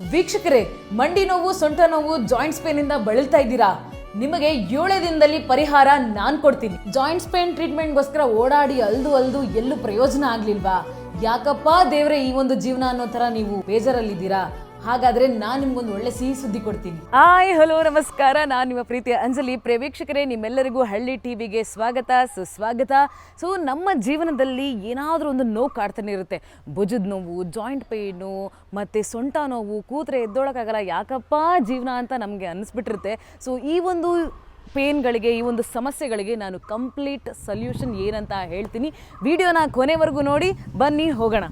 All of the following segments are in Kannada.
ವೀಕ್ಷಕರೇ, ಮಂಡಿ ನೋವು, ಸೊಂಟ ನೋವು ಜಾಯಿಂಟ್ಸ್ ಪೇನ್ ಇಂದ ಬಳಲ್ತಾ ಇದ್ದೀರಾ? ನಿಮಗೆ ಏಳೇ ದಿನದಲ್ಲಿ ಪರಿಹಾರ ನಾನು ಕೊಡ್ತೀನಿ. ಜಾಯಿಂಟ್ಸ್ ಪೇನ್ ಟ್ರೀಟ್ಮೆಂಟ್ಗೋಸ್ಕರ ಓಡಾಡಿ ಅಲ್ದು ಅಲ್ದು ಎಲ್ಲೂ ಪ್ರಯೋಜನ ಆಗ್ಲಿಲ್ವಾ? ಯಾಕಪ್ಪ ದೇವ್ರೆ ಈ ಒಂದು ಜೀವನ ಅನ್ನೋ ತರ ನೀವು ಬೇಜಾರಲ್ಲಿದ್ದೀರಾ? ಹಾಗಾದ್ರೆ ನಾನು ನಿಮ್ಗೊಂದು ಒಳ್ಳೆ ಸಿಹಿ ಸುದ್ದಿ ಕೊಡ್ತೀನಿ. ಹಾಯ್, ಹಲೋ, ನಮಸ್ಕಾರ. ನಾನು ನಿಮ್ಮ ಪ್ರೀತಿಯ ಅಂಜಲಿ. ಪ್ರೇಕ್ಷಕರೇ, ನಿಮ್ಮೆಲ್ಲರಿಗೂ ಹಳ್ಳಿ ಟಿವಿಗೆ ಸ್ವಾಗತ, ಸುಸ್ವಾಗತ. ಸೊ ನಮ್ಮ ಜೀವನದಲ್ಲಿ ಏನಾದರೂ ಒಂದು ನೋವು ಕಾಡ್ತಾನೆ ಇರುತ್ತೆ. ಭುಜದ ನೋವು ಜಾಯಿಂಟ್ ಪೇಯ್ನು ಮತ್ತು ಸೊಂಟ ನೋವು, ಕೂತ್ರೆ ಎದ್ದೊಳಕ್ಕಾಗಲ್ಲ ಯಾಕಪ್ಪ ಜೀವನ ಅಂತ ನಮಗೆ ಅನ್ನಿಸ್ಬಿಟ್ಟಿರುತ್ತೆ ಸೊ ಈ ಒಂದು ಪೇನ್ಗಳಿಗೆ ಈ ಒಂದು ಸಮಸ್ಯೆಗಳಿಗೆ ನಾನು ಕಂಪ್ಲೀಟ್ ಸೊಲ್ಯೂಷನ್ ಏನಂತ ಹೇಳ್ತೀನಿ. ವಿಡಿಯೋನ ಕೊನೆವರೆಗೂ ನೋಡಿ, ಬನ್ನಿ, ಹೋಗೋಣ.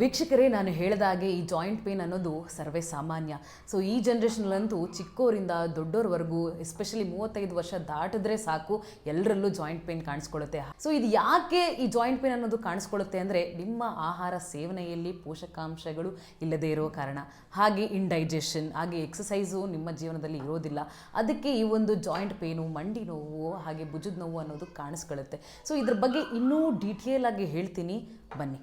ವೀಕ್ಷಕರೇ, ನಾನು ಹೇಳಿದಾಗೆ ಈ ಜಾಯಿಂಟ್ ಪೇನ್ ಅನ್ನೋದು ಸರ್ವೇ ಸಾಮಾನ್ಯ. ಸೊ ಈ ಜನ್ರೇಷನಲ್ಲಂತೂ ಚಿಕ್ಕೋರಿಂದ ದೊಡ್ಡೋರ್ವರೆಗೂ ಎಸ್ಪೆಷಲಿ ಮೂವತ್ತೈದು ವರ್ಷ ದಾಟಿದ್ರೆ ಸಾಕು ಎಲ್ಲರಲ್ಲೂ ಜಾಯಿಂಟ್ ಪೇನ್ ಕಾಣಿಸ್ಕೊಳ್ಳುತ್ತೆ. ಸೊ ಇದು ಯಾಕೆ ಈ ಜಾಯಿಂಟ್ ಪೇನ್ ಅನ್ನೋದು ಕಾಣಿಸ್ಕೊಳ್ಳುತ್ತೆ ಅಂದರೆ, ನಿಮ್ಮ ಆಹಾರ ಸೇವನೆಯಲ್ಲಿ ಪೋಷಕಾಂಶಗಳು ಇಲ್ಲದೇ ಇರೋ ಕಾರಣ. ಹಾಗೆ ಇಂಡೈಜೆಷನ್ ಹಾಗೆ ಎಕ್ಸಸೈಸು ನಿಮ್ಮ ಜೀವನದಲ್ಲಿ ಇರೋದಿಲ್ಲ. ಅದಕ್ಕೆ ಈ ಒಂದು ಜಾಯಿಂಟ್ ಪೇನು ಮಂಡಿ ನೋವು, ಹಾಗೆ ಭುಜದ ನೋವು ಅನ್ನೋದು ಕಾಣಿಸ್ಕೊಳ್ಳುತ್ತೆ. ಸೊ ಇದ್ರ ಬಗ್ಗೆ ಇನ್ನೂ ಡೀಟೇಲ್ ಆಗಿ ಹೇಳ್ತೀನಿ. ಬನ್ನಿ.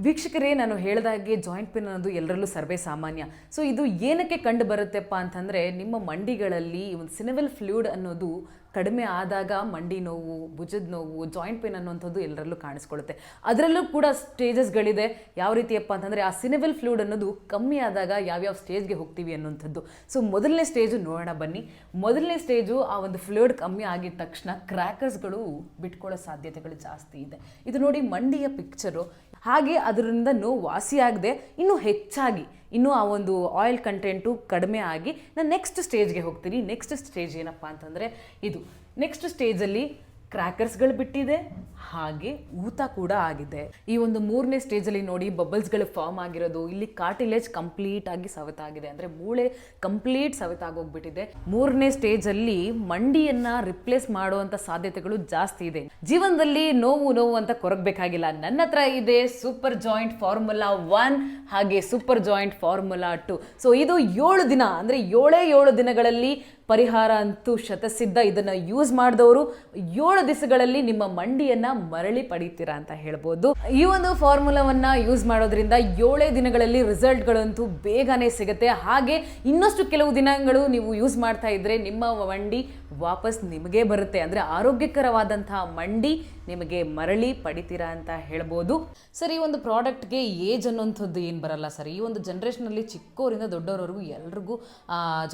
ವೀಕ್ಷಕರೇ, ನಾನು ಹೇಳಿದಾಗೆ ಜಾಯಿಂಟ್ ಪೇನ್ ಅನ್ನೋದು ಎಲ್ಲರಲ್ಲೂ ಸರ್ವೇ ಸಾಮಾನ್ಯ. ಸೊ ಇದು ಏನಕ್ಕೆ ಕಂಡು ಬರುತ್ತೆಪ್ಪ ಅಂತಂದರೆ, ನಿಮ್ಮ ಮಂಡಿಗಳಲ್ಲಿ ಒಂದು ಸಿನಿವಲ್ ಫ್ಲೂಯಿಡ್ ಅನ್ನೋದು ಕಡಿಮೆ ಆದಾಗ ಮಂಡಿ ನೋವು, ಭುಜದ ನೋವು ಜಾಯಿಂಟ್ ಪೇನ್ ಅನ್ನುವಂಥದ್ದು ಎಲ್ಲರಲ್ಲೂ ಕಾಣಿಸ್ಕೊಳುತ್ತೆ ಅದರಲ್ಲೂ ಕೂಡ ಸ್ಟೇಜಸ್ಗಳಿದೆ ಯಾವ ರೀತಿಯಪ್ಪ ಅಂತಂದರೆ, ಆ ಸಿನಿವಲ್ ಫ್ಲೂಯಿಡ್ ಅನ್ನೋದು ಕಮ್ಮಿ ಆದಾಗ ಯಾವ್ಯಾವ ಸ್ಟೇಜ್ಗೆ ಹೋಗ್ತೀವಿ ಅನ್ನುವಂಥದ್ದು. ಸೊ ಮೊದಲನೇ ಸ್ಟೇಜು ನೋಡೋಣ ಬನ್ನಿ. ಮೊದಲನೇ ಸ್ಟೇಜು ಆ ಒಂದು ಫ್ಲೂಯಿಡ್ ಕಮ್ಮಿ ಆಗಿದ ತಕ್ಷಣ ಕ್ರ್ಯಾಕರ್ಸ್ಗಳು ಬಿಟ್ಕೊಳ್ಳೋ ಸಾಧ್ಯತೆಗಳು ಜಾಸ್ತಿ ಇದೆ. ಇದು ನೋಡಿ ಮಂಡಿಯ ಪಿಕ್ಚರು ಹಾಗೆ ಅದರಿಂದ ನೋವು ವಾಸಿಯಾಗದೆ ಇನ್ನೂ ಹೆಚ್ಚಾಗಿ, ಇನ್ನೂ ಆ ಒಂದು ಆಯಿಲ್ ಕಂಟೆಂಟು ಕಡಿಮೆ ಆಗಿ, ನಾನು ನೆಕ್ಸ್ಟ್ ಸ್ಟೇಜ್ಗೆ ಹೋಗ್ತೀನಿ. ನೆಕ್ಸ್ಟ್ ಸ್ಟೇಜ್ ಏನಪ್ಪ ಅಂತಂದರೆ, ಇದು. ನೆಕ್ಸ್ಟ್ ಸ್ಟೇಜಲ್ಲಿ ಕ್ರ್ಯಾಕರ್ಸ್ಗಳು ಬಿಟ್ಟಿದೆ, ಹಾಗೆ ಊತ ಕೂಡ ಆಗಿದೆ. ಈ ಒಂದು ಮೂರನೇ ಸ್ಟೇಜಲ್ಲಿ ನೋಡಿ ಬಬಲ್ಸ್ಗಳು ಫಾರ್ಮ್ ಆಗಿರೋದು, ಇಲ್ಲಿ ಕಾರ್ಟಿಲೇಜ್ ಕಂಪ್ಲೀಟ್ ಆಗಿ ಸವೆತಾಗಿದೆ. ಅಂದರೆ ಮೂಳೆ ಕಂಪ್ಲೀಟ್ ಸವೆತಾಗೋಗ್ಬಿಟ್ಟಿದೆ. ಮೂರನೇ ಸ್ಟೇಜಲ್ಲಿ ಮಂಡಿಯನ್ನ ರಿಪ್ಲೇಸ್ ಮಾಡುವಂಥ ಸಾಧ್ಯತೆಗಳು ಜಾಸ್ತಿ ಇದೆ. ಜೀವನದಲ್ಲಿ ನೋವು ನೋವು ಅಂತ ಕೊರಗಬೇಕಾಗಿಲ್ಲ. ನನ್ನ ಹತ್ರ ಇದೆ ಸೂಪರ್ ಜಾಯಿಂಟ್ ಫಾರ್ಮುಲಾ ಒನ್ ಹಾಗೆ super joint formula two so ಇದು ಏಳು ದಿನ, ಅಂದರೆ ಏಳೇ ಏಳು ದಿನಗಳಲ್ಲಿ ಪರಿಹಾರ ಅಂತೂ ಶತಸಿದ್ಧ. ಇದನ್ನು ಯೂಸ್ ಮಾಡಿದವರು ಏಳು ದಿವಸಗಳಲ್ಲಿ ನಿಮ್ಮ ಮಂಡಿಯನ್ನ ಮರಳಿ ಪಡೀತೀರಾ ಅಂತ ಹೇಳ್ಬೋದು. ಈ ಒಂದು ಫಾರ್ಮುಲಾವನ್ನ ಯೂಸ್ ಮಾಡೋದ್ರಿಂದ ಏಳೇ ದಿನಗಳಲ್ಲಿ ರಿಸಲ್ಟ್ಗಳಂತೂ ಬೇಗನೆ ಸಿಗುತ್ತೆ. ಹಾಗೆ ಇನ್ನಷ್ಟು ಕೆಲವು ದಿನಗಳು ನೀವು ಯೂಸ್ ಮಾಡ್ತಾ ಇದ್ರೆ ನಿಮ್ಮ ಮಂಡಿ ವಾಪಸ್ ನಿಮಗೆ ಬರುತ್ತೆ. ಅಂದರೆ ಆರೋಗ್ಯಕರವಾದಂತಹ ಮಂಡಿ ನಿಮಗೆ ಮರಳಿ ಪಡಿತೀರಾ ಅಂತ ಹೇಳ್ಬೋದು. ಸರ್, ಈ ಒಂದು ಪ್ರಾಡಕ್ಟ್ಗೆ ಏಜ್ ಅನ್ನೋಂಥದ್ದು ಏನು ಬರಲ್ಲ ಸರ್? ಈ ಒಂದು ಜನ್ರೇಷನಲ್ಲಿ ಚಿಕ್ಕವರಿಂದ ದೊಡ್ಡವರವರೆಗೂ ಎಲ್ರಿಗೂ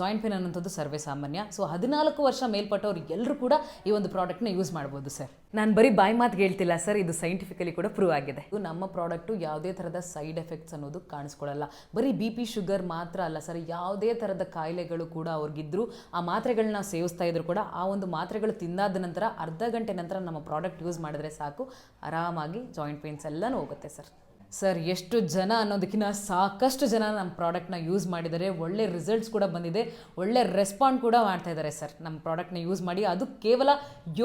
ಜಾಯಿಂಟ್ ಪೇನ್ ಅನ್ನೋಂಥದ್ದು ಸರ್ವೇ ಸಾಮಾನ್ಯ. ಸೊ ಹದಿನಾಲ್ಕು ವರ್ಷ ಮೇಲ್ಪಟ್ಟವ್ರು ಎಲ್ಲರೂ ಕೂಡ ಈ ಒಂದು ಪ್ರಾಡಕ್ಟ್ನ ಯೂಸ್ ಮಾಡ್ಬೋದು ಸರ್ ನಾನು ಬರೀ ಬಾಯಿ ಮಾತು ಹೇಳ್ತಿಲ್ಲ ಸರ್ ಇದು ಸೈಂಟಿಫಿಕಲಿ ಕೂಡ ಪ್ರೂವ್ ಆಗಿದೆ. ಇದು ನಮ್ಮ ಪ್ರಾಡಕ್ಟು ಯಾವುದೇ ಥರದ ಸೈಡ್ ಎಫೆಕ್ಟ್ಸ್ ಅನ್ನೋದು ಕಾಣಿಸ್ಕೊಳ್ಳಲ್ಲ. ಬರೀ ಬಿ ಪಿ ಶುಗರ್ ಮಾತ್ರ ಅಲ್ಲ ಸರ್ ಯಾವುದೇ ಥರದ ಕಾಯಿಲೆಗಳು ಕೂಡ ಅವ್ರಿಗಿದ್ರು ಆ ಮಾತ್ರೆಗಳನ್ನ ಸೇವಿಸ್ತಾ ಇದ್ರು ಕೂಡ ಆ ಒಂದು ಮಾತ್ರೆಗಳು ತಿಂದಾದ ನಂತರ ಅರ್ಧ ಗಂಟೆ ನಂತರ ನಮ್ಮ ಪ್ರಾಡಕ್ಟ್ ಯೂಸ್ ಮಾಡಿದ್ರೆ ಸಾಕು. ಆರಾಮಾಗಿ ಜಾಯಿಂಟ್ ಪೇನ್ಸ್ ಎಲ್ಲನೂ ಹೋಗುತ್ತೆ ಸರ್ ಸರ್, ಎಷ್ಟು ಜನ ಅನ್ನೋದಕ್ಕಿಂತ ಸಾಕಷ್ಟು ಜನ ನಮ್ಮ ಪ್ರಾಡಕ್ಟ್ನ ಯೂಸ್ ಮಾಡಿದ್ದಾರೆ. ಒಳ್ಳೆ ರಿಸಲ್ಟ್ಸ್ ಕೂಡ ಬಂದಿದೆ. ಒಳ್ಳೆ ರೆಸ್ಪಾಂಡ್ ಕೂಡ ಮಾಡ್ತಾ ಇದ್ದಾರೆ ಸರ್, ನಮ್ಮ ಪ್ರಾಡಕ್ಟ್ನ ಯೂಸ್ ಮಾಡಿ. ಅದು ಕೇವಲ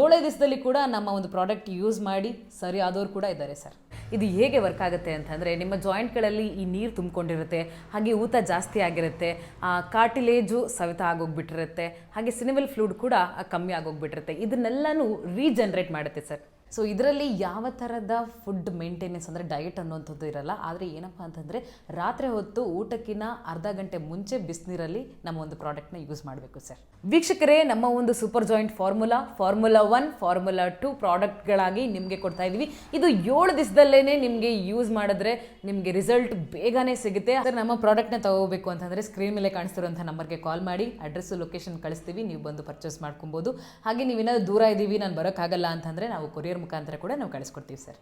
ಏಳೇ ದಿವಸದಲ್ಲಿ ಕೂಡ ನಮ್ಮ ಒಂದು ಪ್ರಾಡಕ್ಟ್ ಯೂಸ್ ಮಾಡಿ ಸರಿ ಆದವರು ಕೂಡ ಇದ್ದಾರೆ ಸರ್. ಇದು ಹೇಗೆ ವರ್ಕ್ ಆಗುತ್ತೆ ಅಂತಂದರೆ, ನಿಮ್ಮ ಜಾಯಿಂಟ್ಗಳಲ್ಲಿ ಈ ನೀರು ತುಂಬಿಕೊಂಡಿರುತ್ತೆ, ಹಾಗೆ ಊತ ಜಾಸ್ತಿ ಆಗಿರುತ್ತೆ, ಆ ಕಾರ್ಟಿಲೇಜು ಸವಿತ ಆಗೋಗ್ಬಿಟ್ಟಿರುತ್ತೆ, ಹಾಗೆ ಸಿನಿಮಲ್ ಫ್ಲೂಡ್ ಕೂಡ ಕಮ್ಮಿ ಆಗೋಗ್ಬಿಟ್ಟಿರುತ್ತೆ. ಇದನ್ನೆಲ್ಲನೂ ರೀಜನ್ರೇಟ್ ಮಾಡುತ್ತೆ ಸರ್. ಸೊ ಇದರಲ್ಲಿ ಯಾವ ಥರದ ಫುಡ್ ಮೇಂಟೆನೆನ್ಸ್ ಅಂದರೆ ಡಯಟ್ ಅನ್ನುವಂಥದ್ದು ಇರಲ್ಲ. ಆದರೆ ಏನಪ್ಪ ಅಂತಂದರೆ ರಾತ್ರಿ ಹೊತ್ತು ಊಟಕ್ಕಿಂತ ಅರ್ಧ ಗಂಟೆ ಮುಂಚೆ ಬಿಸಿನೀರಲ್ಲಿ ನಮ್ಮ ಒಂದು ಪ್ರಾಡಕ್ಟ್ನ ಯೂಸ್ ಮಾಡಬೇಕು ಸರ್ ವೀಕ್ಷಕರೇ, ನಮ್ಮ ಒಂದು super joint formula formula one formula two ಪ್ರಾಡಕ್ಟ್ಗಳಾಗಿ ನಿಮಗೆ ಕೊಡ್ತಾ ಇದ್ದೀವಿ ಇದು ಏಳು ದಿವಸದಲ್ಲೇ ನಿಮಗೆ ಯೂಸ್ ಮಾಡಿದ್ರೆ ನಿಮಗೆ ರಿಸಲ್ಟ್ ಬೇಗನೆ ಸಿಗುತ್ತೆ. ಆದರೆ ನಮ್ಮ ಪ್ರಾಡಕ್ಟ್ನ ತಗೋಬೇಕು ಅಂತಂದರೆ ಸ್ಕ್ರೀನ್ ಮೇಲೆ ಕಾಣಿಸ್ತಿರುವಂಥ ನಂಬರ್ಗೆ ಕಾಲ್ ಮಾಡಿ ಅಡ್ರೆಸ್ಸು ಲೊಕೇಶನ್ ಕಳಿಸ್ತೀವಿ. ನೀವು ಬಂದು ಪರ್ಚೇಸ್ ಮಾಡ್ಕೊಬೋದು. ಹಾಗೆ ನೀವೇನಾದ್ರು ದೂರ ಇದ್ದೀವಿ ನಾನು ಬರೋಕ್ಕಾಗಲ್ಲ ಅಂತಂದರೆ ನಾವು ಕೊರಿಯರ್ ಮುಖಾಂತರ ಕೂಡ ನಾವು ಕಳಿಸ್ಕೊಡ್ತೀವಿ ಸರ್.